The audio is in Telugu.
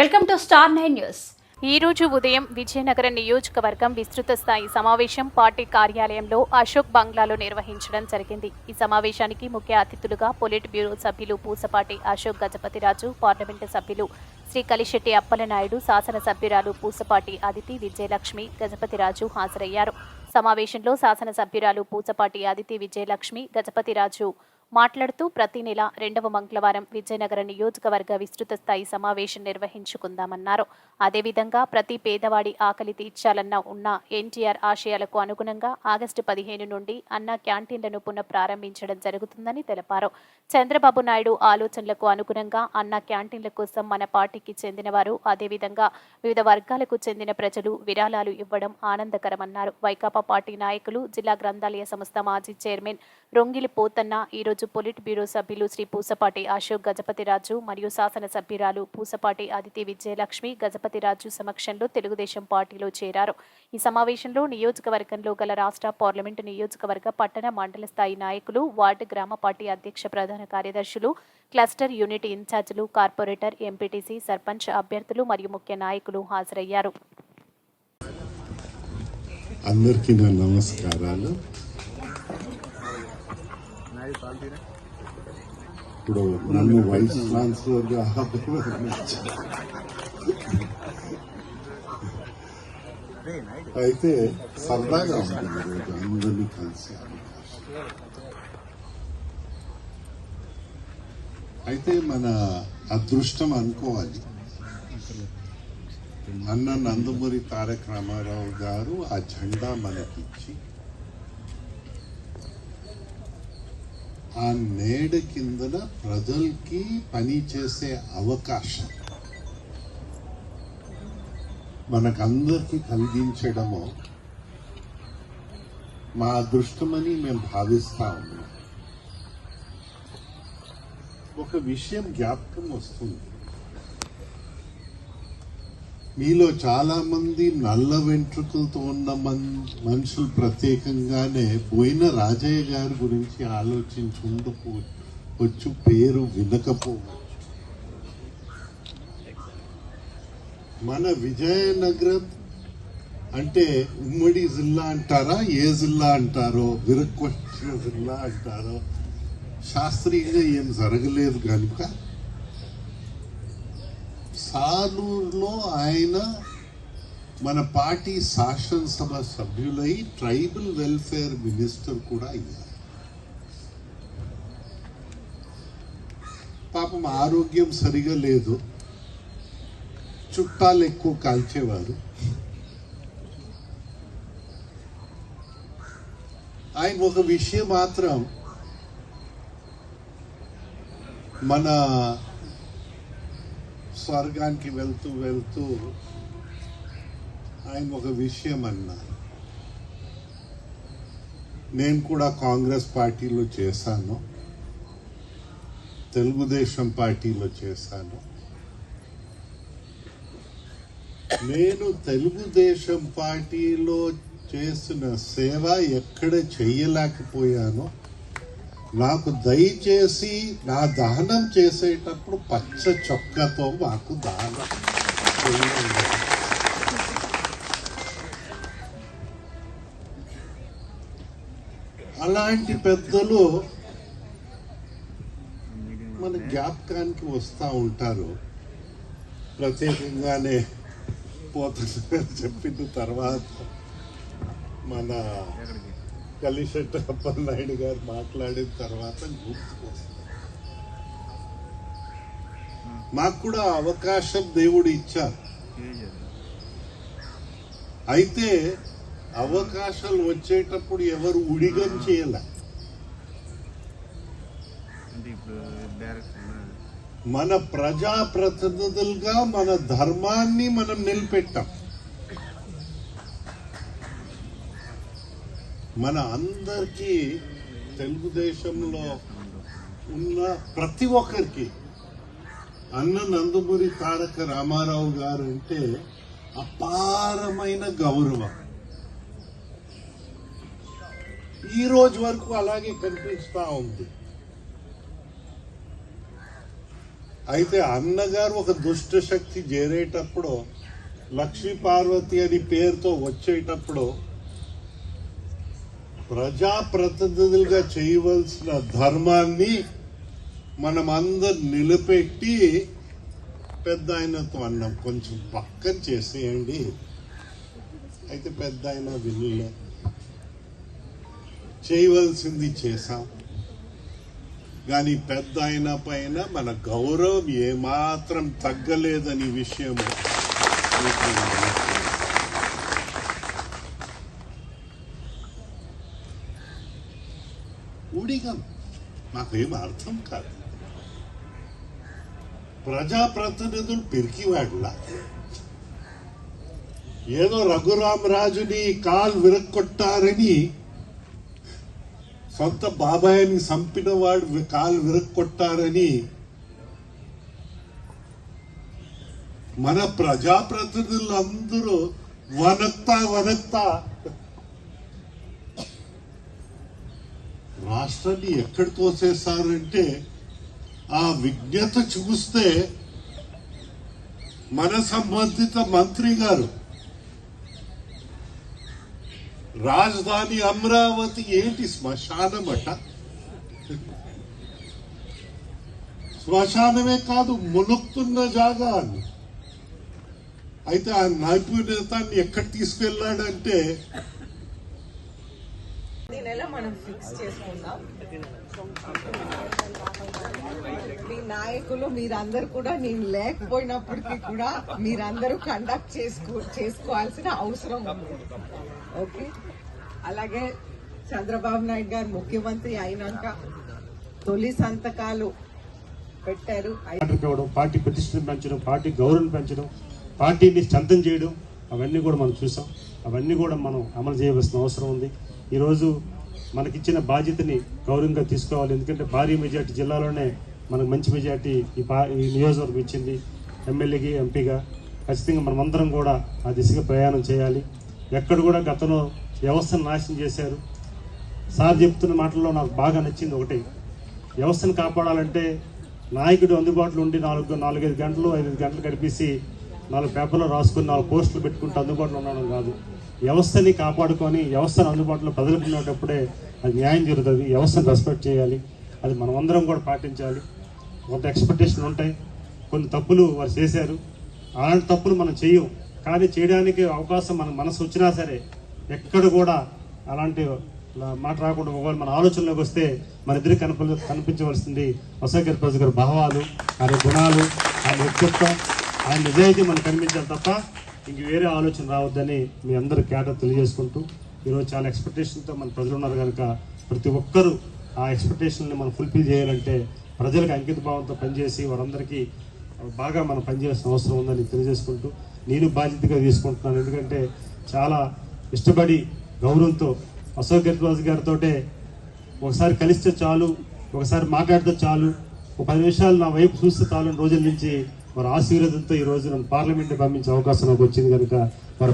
Welcome to star nine news. ఈ రోజు ఉదయం విజయనగరం నియోజకవర్గం విస్తృత స్థాయి సమావేశం పార్టీ కార్యాలయంలో అశోక్ బంగ్లాలో నిర్వహించడం జరిగింది. ఈ సమావేశానికి ముఖ్య అతిథులుగా పొలిట్ బ్యూరో సభ్యులు పూసపాటి అశోక్ గజపతిరాజు పార్లమెంటు సభ్యులు శ్రీ కలిశెట్టి అప్పలనాయుడు శాసనసభ్యురాలు పూసపాటి అదితి విజయలక్ష్మి గజపతిరాజు హాజరయ్యారు. సమావేశంలో శాసనసభ్యురాలు పూసపాటి అదితి విజయలక్ష్మి గజపతిరాజు మాట్లాడుతూ ప్రతి నెల రెండవ మంగళవారం విజయనగరం నియోజకవర్గ విస్తృత స్థాయి సమావేశం నిర్వహించుకుందామన్నారు. అదేవిధంగా ప్రతి పేదవాడి ఆకలి తీర్చాలన్న ఉన్న ఎన్టీఆర్ ఆశయాలకు అనుగుణంగా ఆగస్టు పదిహేను నుండి అన్న క్యాంటీన్లను పునః ప్రారంభించడం జరుగుతుందని తెలిపారు. చంద్రబాబు నాయుడు ఆలోచనలకు అనుగుణంగా అన్న క్యాంటీన్ల కోసం మన పార్టీకి చెందినవారు అదేవిధంగా వివిధ వర్గాలకు చెందిన ప్రజలు విరాళాలు ఇవ్వడం ఆనందకరమన్నారు. వైకాపా పార్టీ నాయకులు జిల్లా గ్రంథాలయ సంస్థ మాజీ చైర్మన్ రొంగిలి పోతన్న ఈరోజు పొలిట్ బ్యూరో సభ్యులు శ్రీ పూసపాటి అశోక్ గజపతిరాజు మరియు శాసనసభ్యురాలు పూసపాటి అదితి విజయలక్ష్మి గజపతిరాజు సమక్షంలో తెలుగుదేశం పార్టీలో చేరారు. ఈ సమావేశంలో నియోజకవర్గంలో గల రాష్ట్ర పార్లమెంటు నియోజకవర్గ పట్టణ మండల స్థాయి నాయకులు వార్డు గ్రామ పార్టీ అధ్యక్ష ప్రధాన కార్యదర్శులు క్లస్టర్ యూనిట్ ఇన్ఛార్జీలు కార్పొరేటర్ ఎంపీటీసీ సర్పంచ్ అభ్యర్థులు మరియు ముఖ్య నాయకులు హాజరయ్యారు. అందరికీ నా నమస్కారాలు. ఇప్పుడు నన్ను వైస్ ఛాన్సలర్గా అయితే సరదాగా ఉంటుంది ఈరోజు అందరినీ కలిసి అయితే మన అదృష్టం అనుకోవాలి. అన్న నందమూరి తారక రామారావు గారు ఆ జెండా మనకిచ్చి ఆ నేడ కిందన ప్రజలకి పని చేసే అవకాశం. మనకందరికీ కలిగించడము మా అదృష్టమని మేము భావిస్తా ఉన్నాం. ఒక విషయం జ్ఞాపకం వస్తుంది. మీలో చాలా మంది నల్ల వెంట్రుకలతో ఉన్న మన్ మనుషులు ప్రత్యేకంగానే పోయిన రాజయ్య గారి గురించి ఆలోచించి ఉండపో వచ్చు పేరు వినకపోవచ్చు. మన విజయనగరం అంటే ఉమ్మడి జిల్లా అంటారా ఏ జిల్లా అంటారో విరక్కొచ్చిన జిల్లా అంటారో శాస్త్రీయంగా ఏం జరగలేదు కనుక సాలూరులో ఆయన మన పార్టీ శాసనసభ సభ్యులై ట్రైబల్ వెల్ఫేర్ మినిస్టర్ కూడా అయ్యారు. పాపం ఆరోగ్యం సరిగా లేదు. చుట్టాలు ఎక్కువ కాల్చేవారు. ఆయన ఒక విషయం మాత్రం మన స్వర్గానికి వెళ్తూ వెళ్తూ ఆయన ఒక విషయం అన్నారు. నేను కూడా కాంగ్రెస్ పార్టీలో చేశాను. తెలుగుదేశం పార్టీలో చేశాను. నేను తెలుగుదేశం పార్టీలో చేసిన సేవ ఎక్కడ చేయలేకపోయానో నాకు దయచేసి నా దానం చేసేటప్పుడు పచ్చ చొక్కతో మాకు దానం. అలాంటి పెద్దలు మన జ్ఞాపకానికి వస్తూ ఉంటారు. ప్రత్యేకంగానే పోతున్న చెప్పిన తర్వాత మన కలిశెట్టి అప్పలనాయుడు గారు మాట్లాడిన తర్వాత గుర్తుకొస్తుంది. మాకు కూడా అవకాశం దేవుడు ఇచ్చారు. అయితే అవకాశాలు వచ్చేటప్పుడు ఎవరు ఉడిగం చేయలే? మన ప్రజాప్రతినిధులుగా మన ధర్మాన్ని మనం నిలబెట్టాం. మన అందరికీ తెలుగుదేశంలో ఉన్న ప్రతి ఒక్కరికి అన్న నందమూరి తారక రామారావు గారు అంటే అపారమైన గౌరవం. ఈ రోజు వరకు అలాగే కనిపిస్తా ఉంది. అయితే అన్నగారు ఒక దుష్ట శక్తి చేరేటప్పుడు లక్ష్మీ పార్వతి అని పేరుతో వచ్చేటప్పుడు ప్రజాప్రతినిధులుగా చేయవలసిన ధర్మాన్ని మనం అందరు నిలబెట్టి పెద్ద ఆయనతో అన్నాం కొంచెం పక్కన చేసేయండి. అయితే పెద్ద ఆయన వినలే. చేయవలసింది చేశాం. కానీ పెద్ద ఆయన పైన మన గౌరవం ఏమాత్రం తగ్గలేదని విషయం మీకు నేను ఊడిగం నాకేం అర్థం కాదు. ప్రజాప్రతినిధులు పెరికివాడులా ఏదో రఘురామరాజుని కాలు విరక్కొట్టారని సొంత బాబాయిని చంపిన వాడు కాలు విరక్కొట్టారని మన ప్రజాప్రతినిధులందరూ వనక్తా వనక్తా రాష్ట్రాన్ని ఎక్కడ తోసేస్తారంటే ఆ విజ్ఞత చూస్తే మన సంబంధిత మంత్రి గారు రాజధాని అమరావతి ఏంటి శ్మశానం అట శ్మశానమే కాదు మునుక్కున్న జాగా అని అయితే ఆ నైపుణ్యతాన్ని ఎక్కడ తీసుకెళ్ళాడంటే ప్రతి నెల మనం ఫిక్స్ చేసుకుందాం. మీ నాయకులు మీరందరూ కూడా నేను లేకపోయినప్పటికీ కూడా మీరందరూ కండక్ట్ చేసుకో చేసుకోవాల్సిన అవసరం ఉంది. ఓకే అలాగే చంద్రబాబు నాయుడు గారు ముఖ్యమంత్రి అయినాక తొలి సంతకాలు పెట్టారు. పార్టీ ప్రతిష్టను పెంచడం పార్టీ గౌరవం పెంచడం పార్టీని స్ట్రెంథన్ చేయడం అవన్నీ కూడా మనం చూసాం. అవన్నీ కూడా మనం అమలు చేయవలసిన అవసరం ఉంది. ఈరోజు మనకిచ్చిన బాధ్యతని గౌరవంగా తీసుకోవాలి. ఎందుకంటే భారీ మెజార్టీ జిల్లాలోనే మనకు మంచి మెజార్టీ ఈ పా ఈ నియోజకవర్గం ఇచ్చింది ఎమ్మెల్యేకి ఎంపీగా. ఖచ్చితంగా మనమందరం కూడా ఆ దిశగా ప్రయాణం చేయాలి. ఎక్కడ కూడా గతంలో వ్యవస్థను నాశనం చేశారు. సార్ చెప్తున్న మాటల్లో నాకు బాగా నచ్చింది ఒకటి. వ్యవస్థను కాపాడాలంటే నాయకుడు అందుబాటులో ఉండి నాలుగు నాలుగైదు గంటలు ఐదు గంటలు గడిపేసి నాలుగు పేపర్లో రాసుకుని నాలుగు పోస్టులు పెట్టుకుంటూ అందుబాటులో ఉండడం కాదు. వ్యవస్థని కాపాడుకొని వ్యవస్థను అందుబాటులో ప్రజలకు అది న్యాయం జరుగుతుంది. వ్యవస్థను రెస్పెక్ట్ చేయాలి. అది మనం అందరం కూడా పాటించాలి. కొంత ఎక్స్పెక్టేషన్ ఉంటాయి. కొన్ని తప్పులు వారు చేశారు. అలాంటి తప్పులు మనం చేయం కానీ చేయడానికి అవకాశం మన మనసు వచ్చినా సరే ఎక్కడ కూడా అలాంటి మాట రాకుండా ఒకవేళ మన ఆలోచనలోకి వస్తే మన ఇద్దరికి కనిప కనిపించవలసింది వసగర్ ప్రజ గారి భావాలు ఆయన గుణాలు ఆయన వ్యక్తిత్వం ఆయన నిజాయితీ మనకు కనిపించాలి తప్ప ఇంక వేరే ఆలోచన రావద్దని మీ అందరు కేటర్ తెలియజేసుకుంటూ ఈరోజు చాలా ఎక్స్పెక్టేషన్తో మన ప్రజలు ఉన్నారు కనుక ప్రతి ఒక్కరూ ఆ ఎక్స్పెక్టేషన్ని మనం ఫుల్ఫిల్ చేయాలంటే ప్రజలకు అంకిత భావంతో పనిచేసి వారందరికీ బాగా మనం పనిచేయాల్సిన అవసరం ఉందని తెలియజేసుకుంటూ నేను బాధ్యతగా తీసుకుంటున్నాను. ఎందుకంటే చాలా ఇష్టపడి గౌరవంతో అశోక్ గెట్రాజు గారితో ఒకసారి కలిస్తే చాలు ఒకసారి మాట్లాడితే చాలు ఒక పది నిమిషాలు నా వైపు చూస్తే చాలు రోజుల నుంచి మరి ఆశీర్వాదంతో ఈ రోజు పార్లమెంట్ పంపించే అవకాశం నాకు వచ్చింది కనుక మరి